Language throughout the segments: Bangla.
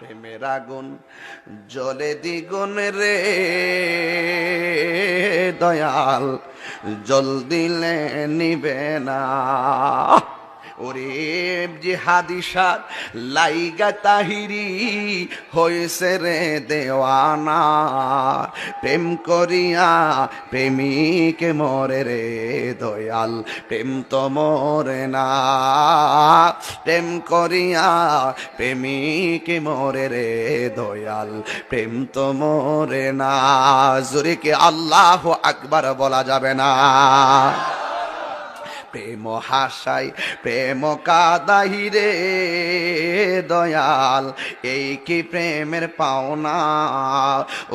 প্রেমের আগুন জলে দ্বিগুণ রে। দয়াল জল দিলে নিবে না। ওরে যে হাদিসার লাইগা তাহিরি হয়েছে রে দেওয়ানা। প্রেম করিয়া প্রেমিকে মরে রে দয়াল, প্রেম তো মরে না। প্রেম করিয়া প্রেমিকে মরে রে দয়াল, প্রেম তো মরে না। জোরে আল্লাহ আকবার বলা যাবে না? প্রেম হাসাই, প্রেম কাদাহি রে দয়াল। এই কি প্রেমের পাওনা?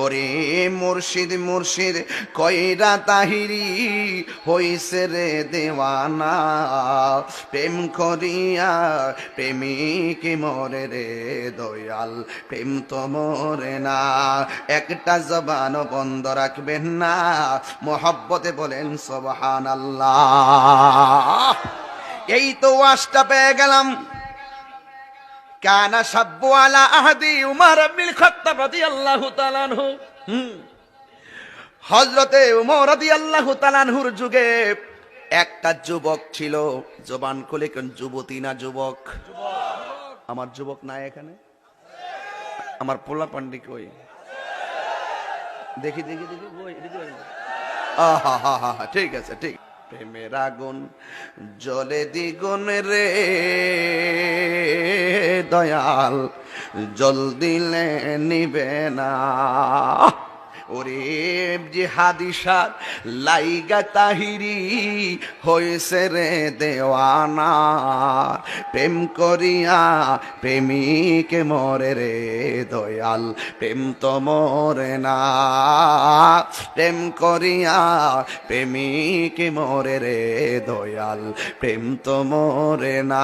ওরে মুর্শিদ মুর্শিদ, কইরা তাহিরি হইছে রে দেওয়ানা। প্রেম করিয়া প্রেমিক মরে রে দয়াল, প্রেম তো মরে না। একটা জবান বন্ধ রাখবেন না। মোহব্বতে বলেন সবহান আল্লাহ এই তো ওয়াজটা পেয়ে গেলাম। কানা সাব্বু আলা আহাদি উমর আব্দুল খাত্তাব রাদিয়াল্লাহু তাআলা আনহু। হযরতে উমর রাদিয়াল্লাহু তাআলা আনহুর যুগে একটা যুবক ছিল। জবান খুলে কোন, যুবতী না যুবক? আমার যুবক নাই এখানে। আমার পোলা পান্ডি কই? দেখি দেখি দেখি ঠিক আছে, ঠিক। প্রেমের আগুন জলে দ্বিগুণ রে। দয়াল জল দিলে নিবে না। ওরে যে হাদিসার লাইগা তাহিরি হয়েছে রে দেওয়ানা। প্রেম করিয়া প্রেমিকে মরে রে দয়াল, প্রেম তো মরে না। প্রেম করিয়া প্রেমিকে মরে রে দয়াল, প্রেম তো মরে না।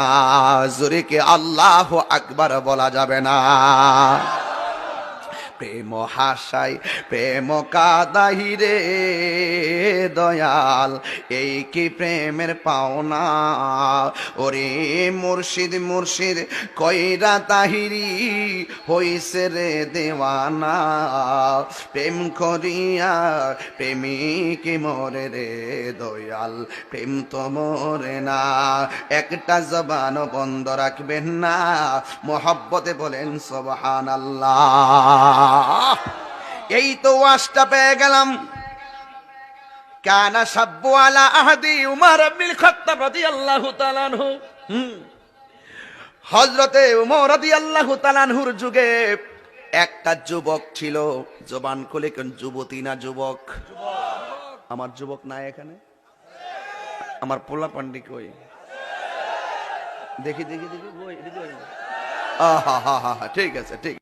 জোরে কে আল্লাহ আকবার বলা যাবে না। প্রেম হাসাই প্রেম কাদাহি রে। দয়াল, এই কি প্রেমের পাওনা? ওরে মুর্শিদ মুর্শিদ, কইরা তাহিরি হইছে রে দেওয়ানা। প্রেম করিয়া প্রেমিক মরে রে দয়াল, প্রেম তো মরে না। একটা জবান বন্ধ রাখবেন না। মোহব্বতে বলেন সবহান আল্লাহ এই তো ওয়াজটা পেয়ে গেলাম। কানা সাব্বু আলা আহাদি উমর আব্দুল খাত্তাব রাদিয়াল্লাহু তাআলা আনহু। হযরতে উমর রাদিয়াল্লাহু তাআলা আনহুর যুগে একটা যুবক ছিল, জবান খুলে কোন যুবতী না যুবক? আমার যুবক নাই এখানে? আমার পোলা পান্ডি কই? দেখি দেখি দেখি ঠিক আছে, ঠিক